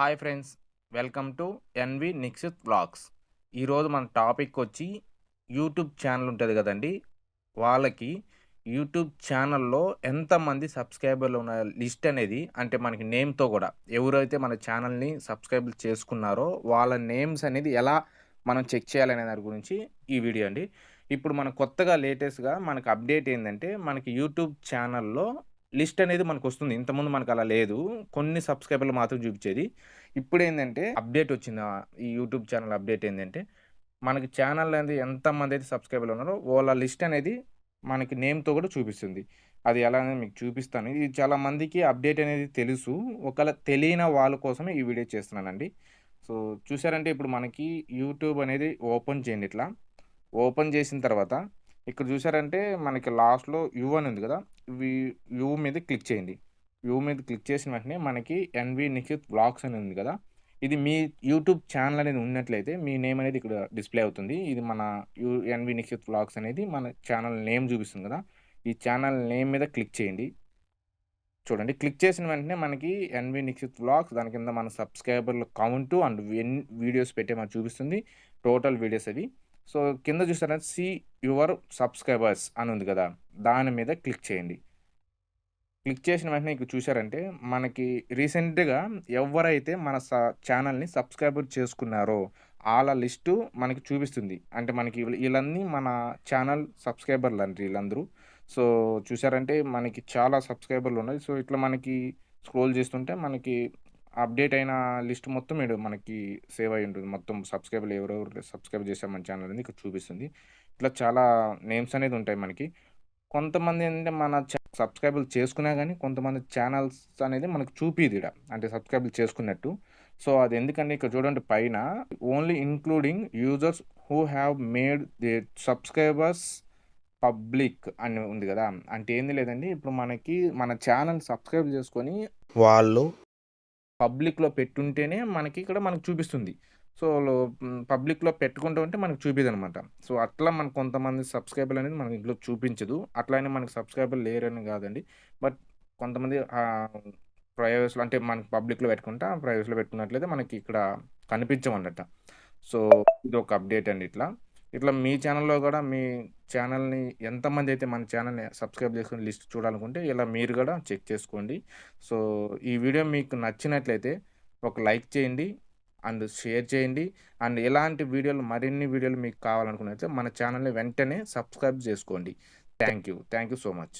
Hi friends welcome to NV Nikshith vlogs. ఈరోజు మన topic వచ్చి యూట్యూబ్ ఛానల్ ఉంటుంది కదండి. వాళ్ళకి యూట్యూబ్ ఛానల్లో ఎంతమంది సబ్స్క్రైబర్లు ఉన్న లిస్ట్ అనేది అంటే మనకి నేమ్తో కూడా ఎవరైతే మన ఛానల్ని సబ్స్క్రైబ్ చేసుకున్నారో వాళ్ళ నేమ్స్ అనేది ఎలా మనం చెక్ చేయాలనే దాని గురించి ఈ వీడియో అండి. ఇప్పుడు మన కొత్తగా లేటెస్ట్గా మనకు అప్డేట్ ఏంటంటే మనకి యూట్యూబ్ ఛానల్లో లిస్ట్ అనేది మనకు వస్తుంది ఇంతకుముందు మనకు అలా లేదు. కొన్ని సబ్స్క్రైబర్లు మాత్రం చూపించేది. ఇప్పుడు ఏంటంటే అప్డేట్ వచ్చింది? ఈ యూట్యూబ్ ఛానల్ అప్డేట్ ఏంటంటే మనకి ఛానల్ అనేది ఎంతమంది అయితే సబ్స్క్రైబర్లు ఉన్నారో వాళ్ళ లిస్ట్ అనేది మనకి నేమ్తో కూడా చూపిస్తుంది. అది ఎలా అనేది మీకు చూపిస్తాను. ఇది చాలా మందికి అప్డేట్ అనేది తెలుసు. ఒకవేళ తెలియని వాళ్ళ కోసమే ఈ వీడియో చేస్తున్నానండి. సో చూసారంటే ఇప్పుడు మనకి యూట్యూబ్ అనేది ఓపెన్ చేయండి ఇట్లా. ఓపెన్ చేసిన తర్వాత ఇక్కడ చూసారంటే మనకి లాస్ట్లో యూ అని ఉంది కదా? వ్యూ మీద క్లిక్ చేయండి. వ్యూ మీద క్లిక్ చేసిన వెంటనే మనకి ఎన్వి నిఖిత్ బ్లాగ్స్ అని ఉంది కదా? ఇది మీ యూట్యూబ్ ఛానల్ అనేది ఉన్నట్లయితే మీ నేమ్ అనేది ఇక్కడ డిస్ప్లే అవుతుంది. ఇది మన యూ ఎన్వి నిఖిత్ బ్లాగ్స్ అనేది మన ఛానల్ నేమ్ చూపిస్తుంది కదా? ఈ ఛానల్ నేమ్ మీద క్లిక్ చేయండి. చూడండి క్లిక్ చేసిన వెంటనే మనకి ఎన్వి నిక్షిత్ వ్లాగ్స్ దాని కింద మన సబ్స్క్రైబర్ల కౌంటు అండ్ ఎన్ వీడియోస్ పెట్టే మనకు చూపిస్తుంది. టోటల్ వీడియోస్ అవి. సో కింద చూసారంటే సి యువర్ సబ్స్క్రైబర్స్ అని ఉంది కదా? దాని మీద క్లిక్ చేయండి. క్లిక్ చేసిన వెంటనే ఇక్కడ చూసారంటే మనకి రీసెంట్గా ఎవరైతే మన స ఛానల్ని సబ్స్క్రైబర్ చేసుకున్నారో వాళ్ళ లిస్టు మనకి చూపిస్తుంది. అంటే మనకి వీళ్ళన్నీ మన ఛానల్ సబ్స్క్రైబర్లు అండి వీళ్ళందరూ. సో చూసారంటే మనకి చాలా సబ్స్క్రైబర్లు ఉన్నాయి. సో ఇట్లా మనకి స్క్రోల్ చేస్తుంటే మనకి అప్డేట్ అయిన లిస్ట్ మొత్తం ఇక్కడ మనకి సేవ్ అయి ఉంటుంది. మొత్తం సబ్స్క్రైబర్లు ఎవరెవరు సబ్స్క్రైబ్ చేశారు మన ఛానల్ అనేది ఇక్కడ చూపిస్తుంది. ఇట్లా చాలా నేమ్స్ అనేది ఉంటాయి మనకి. కొంతమంది ఏంటంటే మన సబ్స్క్రైబర్లు చేసుకున్నా కానీ కొంతమంది ఛానల్స్ అనేది మనకు చూపిది ఇక్కడ అంటే సబ్స్క్రైబర్లు చేసుకున్నట్టు. సో అది ఎందుకంటే ఇక్కడ చూడండి పైన only including users who have made the subscribers public అని ఉంది కదా. అంటే ఏంది లేదండి ఇప్పుడు మనకి మన ఛానల్ సబ్స్క్రైబ్ చేసుకొని వాళ్ళు పబ్లిక్లో పెట్టుంటేనే మనకి ఇక్కడ మనకు చూపిస్తుంది. సో పబ్లిక్లో పెట్టుకుంటూ ఉంటే మనకు చూపిదు అనమాట సో అట్లా మనకు కొంతమంది సబ్స్క్రైబర్ అనేది మనకి ఇంట్లో చూపించదు. అట్లానే మనకి సబ్స్క్రైబర్ లేరని కాదండి. బట్ కొంతమంది ప్రైవేస్లో అంటే మనకి పబ్లిక్లో పెట్టుకుంటా ప్రైవేస్లో పెట్టుకున్నట్లయితే మనకి ఇక్కడ కనిపించమన్నట్ట. సో ఇది ఒక అప్డేట్ అండి ఇట్లా. ఇట్లా మీ ఛానల్లో కూడా మీ ఛానల్ని ఎంతమంది అయితే మన ఛానల్ని సబ్స్క్రైబ్ చేసుకుని లిస్ట్ చూడాలనుకుంటే ఇలా మీరు కూడా చెక్ చేసుకోండి. సో ఈ వీడియో మీకు నచ్చినట్లయితే ఒక లైక్ చేయండి. అండ్ షేర్ చేయండి. అండ్ ఎలాంటి వీడియోలు మరిన్ని వీడియోలు మీకు కావాలనుకున్నట్లయితే మన ఛానల్ని వెంటనే సబ్స్క్రైబ్ చేసుకోండి. Thank you. Thank you so much.